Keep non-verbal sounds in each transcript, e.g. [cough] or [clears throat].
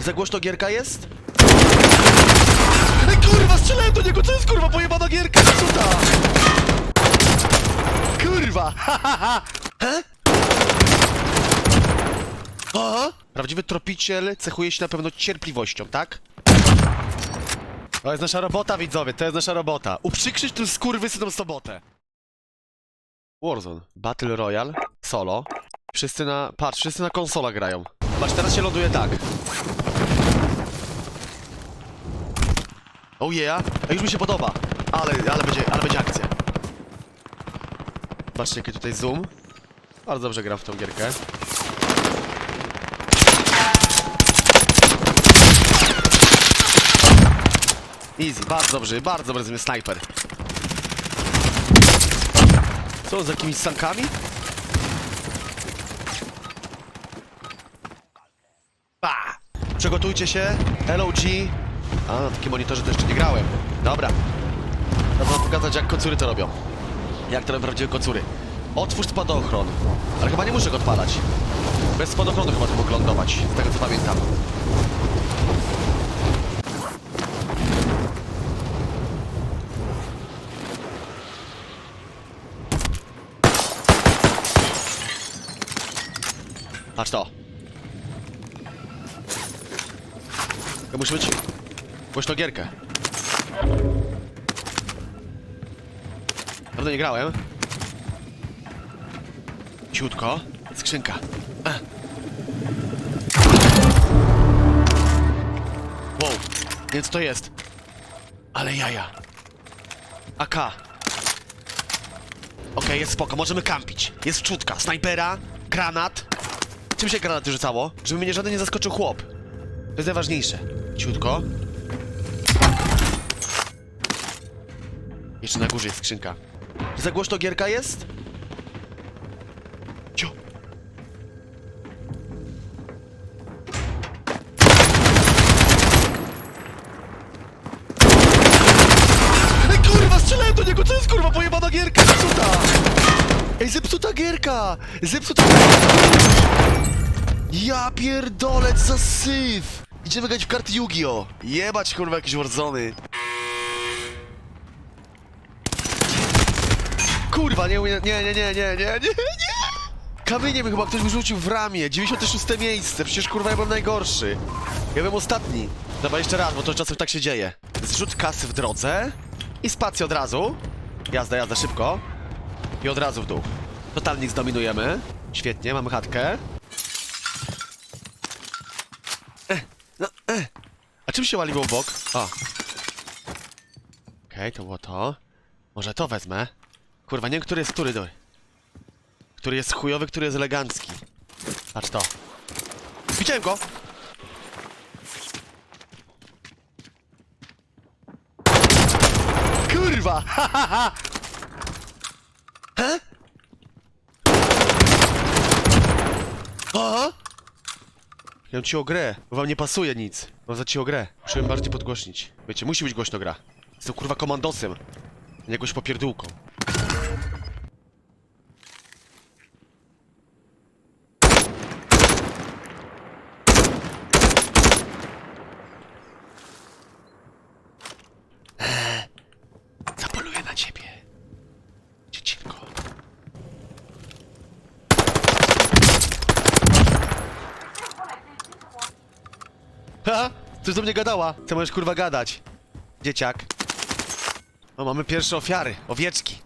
Za głośno gierka jest? Ej, kurwa, strzelałem do niego! Co jest kurwa pojebana gierka? Cuda! Kurwa! [laughs] Ha, ha, ha! He? Aha! Prawdziwy tropiciel cechuje się na pewno cierpliwością, tak? To jest nasza robota, widzowie, to jest nasza robota. Uprzykrzyć tym skurwysynom sobotę. Warzone. Battle Royale. Solo. Wszyscy na... Patrz, wszyscy na konsola grają. Patrz, teraz się ląduje tak. Oh yeah. A już mi się podoba. Ale, ale będzie, ale będzie akcja. Patrzcie, jaki tutaj zoom. Bardzo dobrze gram w tą gierkę. Easy, bardzo dobrze, bardzo dobry snajper. Co, z jakimiś sankami? Pa! Przygotujcie się, LOG. A, na takim monitorze to jeszcze nie grałem. Dobra. Wam pokazać, jak kocury to robią. Jak to robią prawdziwe kocury. Otwórz spadochron. Ale chyba nie muszę go odpalać. Bez spadochronu chyba to mógł lądować, z tego co pamiętam. Patrz to. To być głośno gierkę. Prawda nie grałem. Ciutko. Skrzynka. E. Wow. Więc to jest. Ale jaja. AK. Okej, jest spoko, możemy kampić. Jest wczutka, snajpera, granat. Czym się granaty rzucało? Żeby mnie żaden nie zaskoczył chłop. To jest najważniejsze. Ciutko. Jeszcze na górze jest skrzynka. Za głośno gierka jest? Cio. Ej, kurwa, strzelałem do niego! Co jest kurwa pojebana gierka? Zepsuta! Ej, zepsuta gierka! Zepsuta Ja pierdolec za syf! Idziemy grać w karty Yu-Gi-Oh! Jebać kurwa jakieś Warzony! Kurwa, nie umie... Nie, nie, nie, nie, nie, nie, nie! Kamieniem chyba ktoś mi rzucił w ramię. 96 miejsce, przecież kurwa ja byłem najgorszy. Ja byłem ostatni. Dobra, jeszcze raz, bo to czasem tak się dzieje. Zrzut kasy w drodze i spację od razu. Jazda, jazda, szybko. I od razu w dół. Totalnie zdominujemy. Świetnie, mamy chatkę. E, no, e. A czym się waliło w bok? O. Okej, to było to. Może to wezmę. Kurwa, nie wiem, który jest który. Który jest chujowy, który jest elegancki. Patrz to. Widziałem go! Kurwa! [laughs] Ha, ha, ha! He? Aha! Ja ci o grę, bo wam nie pasuje nic. Mam za ci o grę. Ją bardziej podgłośnić. Wiecie, musi być głośno gra. Jestem kurwa komandosem. Nie jakąś popierdółką. Eee, Zapoluję na ciebie. Dziecinko. Ha! Coś do mnie gadała. Co możesz kurwa gadać? Dzieciak. O, mamy pierwsze ofiary. Owieczki.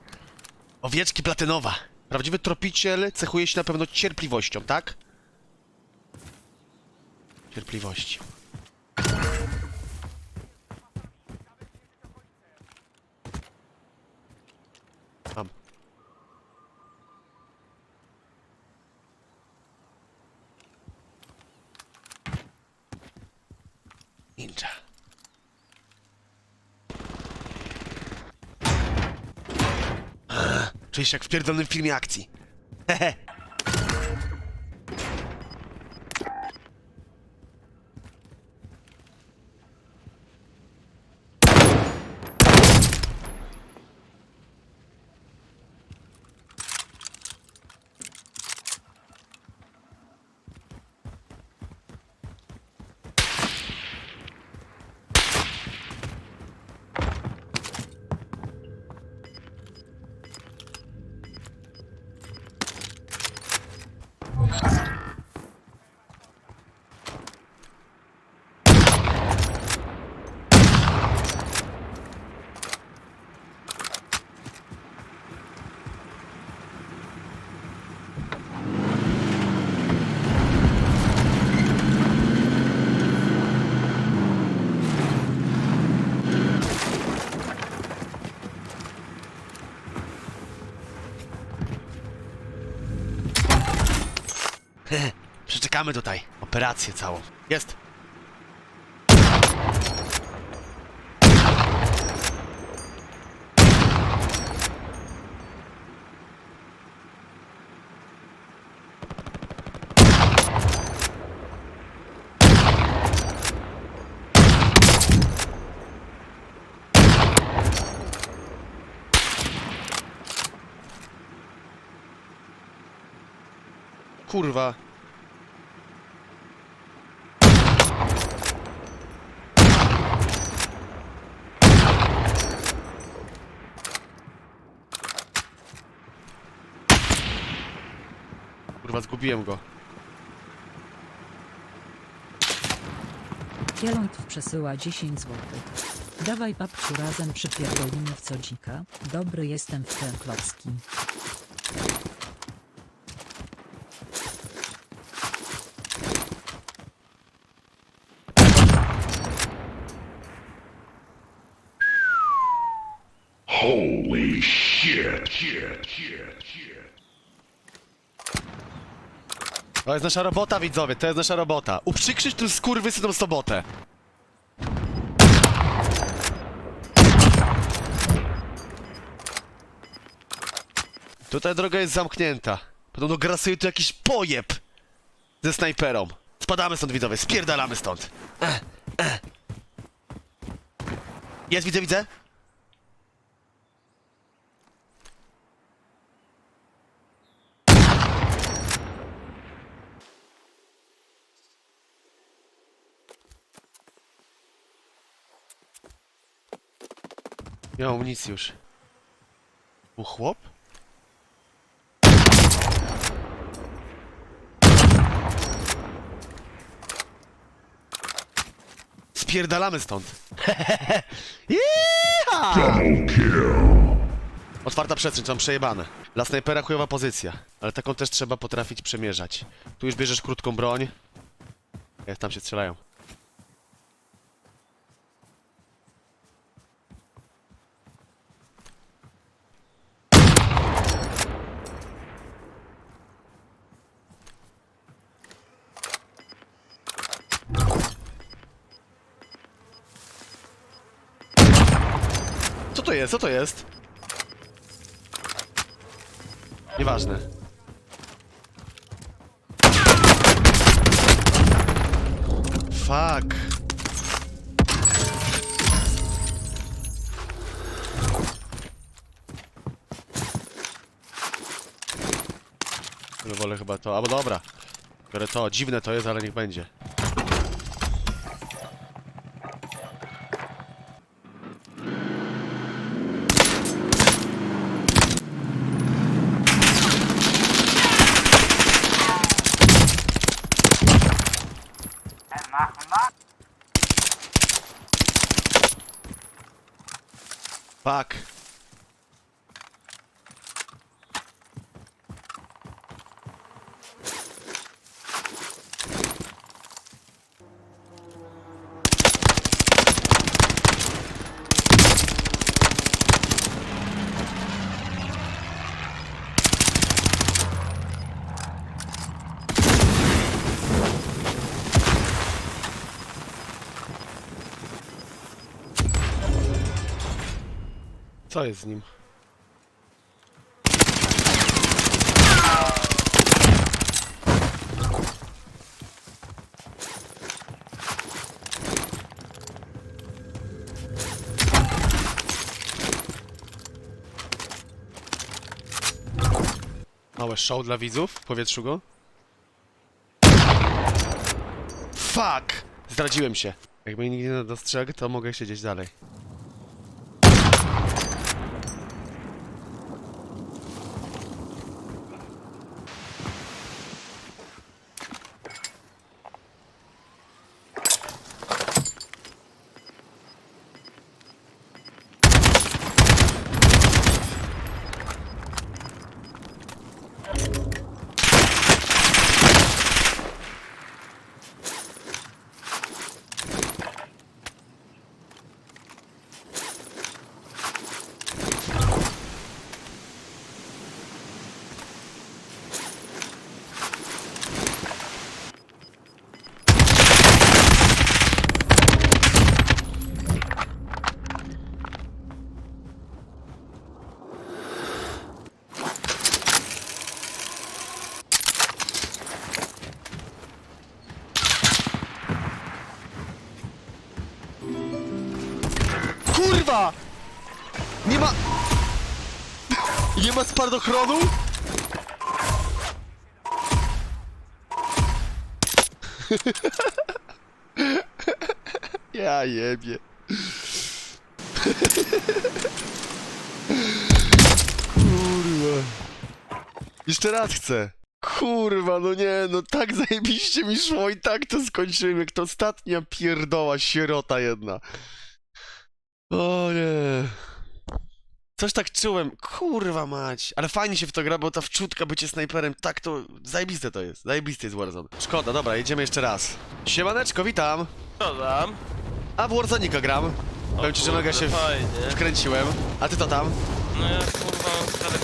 Owieczki platynowa. Prawdziwy tropiciel cechuje się na pewno cierpliwością, tak? Cierpliwości. Mam. Ninja. Czuję się jak w pierdolonym filmie akcji. Hehe. Czekamy tutaj. Operację całą. Jest. Kurwa. Zgubiłem go. Kielontw przesyła 10 zł. Dawaj babciu razem przypierdolimy w co dzika. Dobry jestem w te klocki. To jest nasza robota, widzowie, to jest nasza robota. Uprzykrzyć tu skurwysynom sobotę. Tutaj droga jest zamknięta. Podobno grasuje tu jakiś pojeb ze snajperą. Spadamy stąd, widzowie, spierdalamy stąd. Jest, widzę, widzę. Mam nic już. Był chłop? Spierdalamy stąd. [laughs] Jeeha! Double kill. Otwarta przestrzeń, to mam przejebane. Dla snajpera chujowa pozycja, ale taką też trzeba potrafić przemierzać. Tu już bierzesz krótką broń. Jak tam się strzelają. Co to jest? Co to jest? Nieważne. Fuck. No wolę chyba to, albo dobra. Biorę to, dziwne to jest, ale niech będzie. Fuck. Co jest z nim? Małe show dla widzów w powietrzu go. Fuck! Zdradziłem się. Jakby nikt nie dostrzegł, to mogę siedzieć dalej. Spadochronu? Ja jebie. Kurwa. Jeszcze raz chcę. Kurwa, no nie, no tak zajebiście mi szło i tak to skończyłem, jak to ostatnia pierdoła sierota jedna. O nie. Coś tak czułem, kurwa mać, ale fajnie się w to gra, bo ta wczutka bycie snajperem, tak to, zajebiste to jest, zajebiste jest Warzone. Szkoda, dobra, jedziemy jeszcze raz. Siemaneczko, witam. Co tam? A w Warzone'ika gram. Powiem ci, że mega się w- Fajnie. wkręciłem. A ty to tam? No ja kurwa mam stary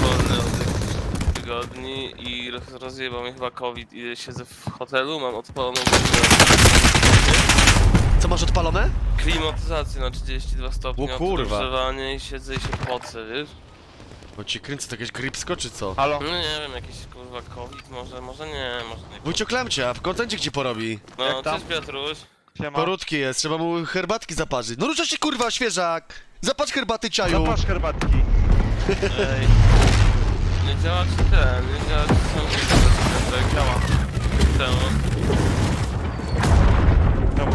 wolny od tych tygodni i roz, rozjebał mnie chyba COVID i siedzę w hotelu, mam odpaloną Co masz odpalone? klimatyzację na 32 stopnie, O kurwa. odgrzewanie i siedzę i się pocę, wiesz? Bo ci kręcę, to jakieś gripsko czy co? Halo? No nie wiem, jakiś kurwa COVID, może, może nie, może nie. Wójcio Klemcia, w kontencie ci porobi. No, Jak tam? cześć Piotruś. Siema. Porudki jest, trzeba mu herbatki zaparzyć. No rusza się kurwa, świeżak! Zapatrz herbaty ciaju! Zapasz herbatki. Ej. Nie działa ci ten, nie działa ci sam tak działa. Czemu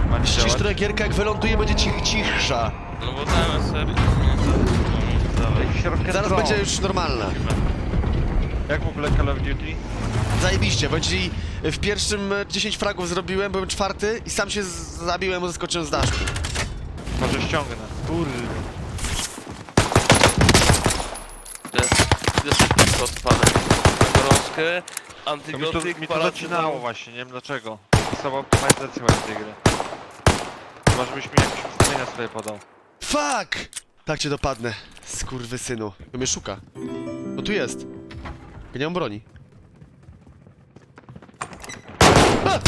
ma nie Ścisz działać? trochę gierka, jak wyląduje, będzie cich, cichsza. No bo dałem sobie, nie, to, dalej. Jakiś rocket Zaraz będzie już normalna. Jak w ogóle Call of Duty? Zajebiście, bo ci w pierwszym e, 10 fragów zrobiłem, byłem czwarty i sam się z- zabiłem, bo zeskoczyłem z daszku. Może ściągnę. Kurde. Jest, jest tylko odpalę. Na gorączkę, To mi to, antybiotyk, mi to paracetamol. zacinało właśnie, nie wiem dlaczego. Słaba optymalizacja chyba tej gry. Chyba żebyś mi jakieś ustawienia swoje podał. Fuck! Tak cię dopadnę, skurwysynu. To mnie szuka. No tu jest. Ja nie mam broni. A!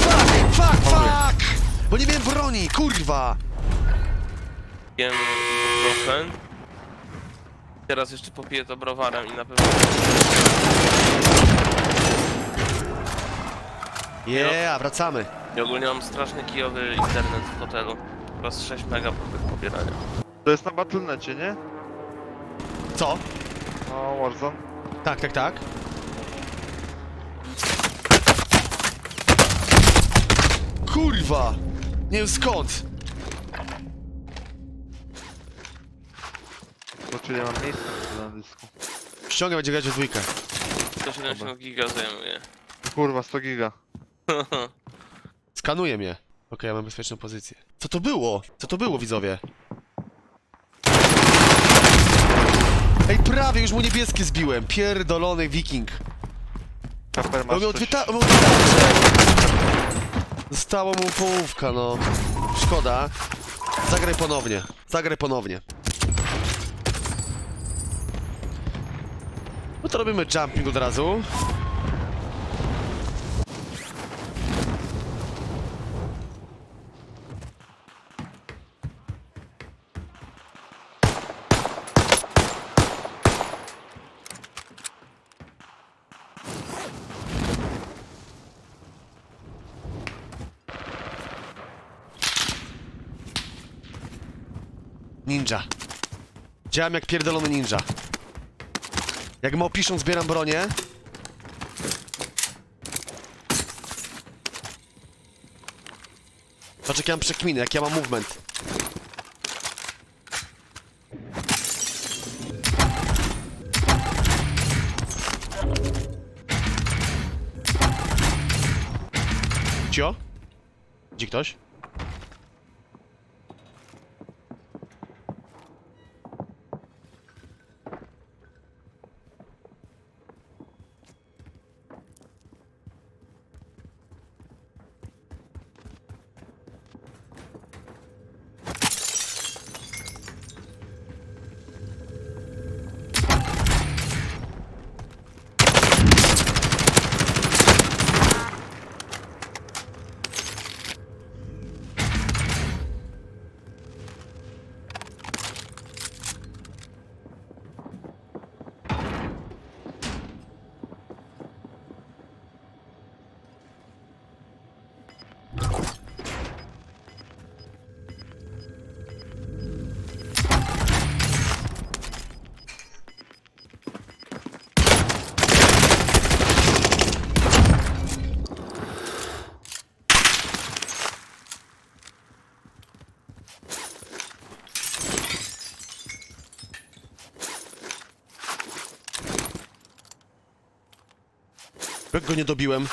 Fuck, fuck, fuck! Bo nie miałem broni, kurwa! Jem ibuprofen. Teraz jeszcze popiję to browarem i na pewno... Yeah, wracamy. I ogólnie mam strasznie kijowy internet w hotelu. Raz 6 mega po tych pobierania. To jest na Battle.necie, nie? Co? No, Warzone. Tak, tak, tak. Kurwa! Nie wiem skąd. Znaczy nie mam miejsca na dysku. Ściągam, będzie grać w dwójkę. 170 giga zajmuje. Kurwa, 100 giga. [laughs] Skanuje mnie. Okej, ja mam bezpieczną pozycję. Co to było? Co to było, widzowie? Ej, prawie już mu niebieskie zbiłem. Pierdolony wiking. Kaper masz miał coś... dwie ta... on miał dwie tarcze. Została mu połówka, no. Szkoda. Zagraj ponownie. Zagraj ponownie. No to robimy jumping od razu. Ninja. Działam jak pierdolony ninja. Jak me opiszą, zbieram bronię. Patrz jak ja mam przekminy, jak ja mam movement. Cio? Gdzie ktoś? Go nie dobiłem.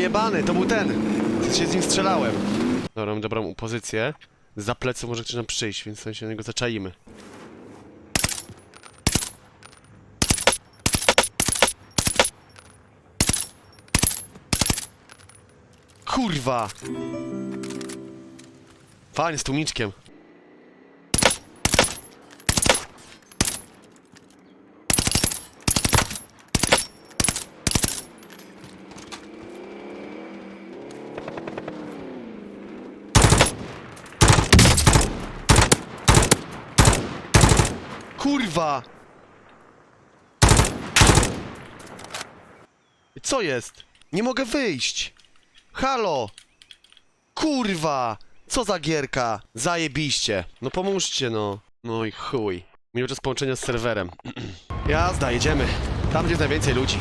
Ojebany, to był ten. Się z nim strzelałem. Dobra, mam dobrą pozycję. Za plecy może ktoś nam przyjść, więc sobie się na niego zaczaimy. Kurwa! Fajnie, z tłumiczkiem. Kurwa! Co jest? Nie mogę wyjść! Halo! Kurwa! Co za gierka? Zajebiście. No pomóżcie no. No i chuj. Miły czas połączenia z serwerem. [clears throat] Jazda, jedziemy. Tam, gdzie jest najwięcej ludzi.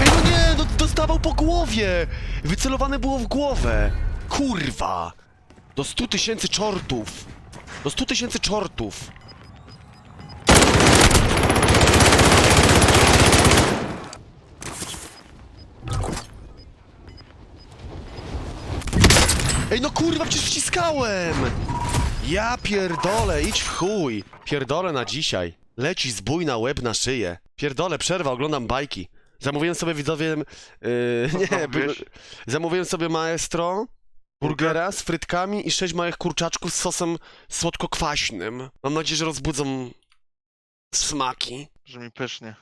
Ej, no nie, no dostawał po głowie! Wycelowane było w głowę. Kurwa! Do 100 tysięcy czortów! Do 100 tysięcy czortów! Ej, no kurwa, przecież wciskałem! Ja pierdolę, idź w chuj! Pierdolę na dzisiaj. Leci zbój na łeb na szyję. Pierdolę, przerwa, oglądam bajki. Zamówiłem sobie widzowie... Yy, [laughs] nie, zamówiłeś? zamówiłem sobie maestro, burgera z frytkami i sześć małych kurczaczków z sosem słodko-kwaśnym. Mam nadzieję, że rozbudzą smaki. Że mi pysznie.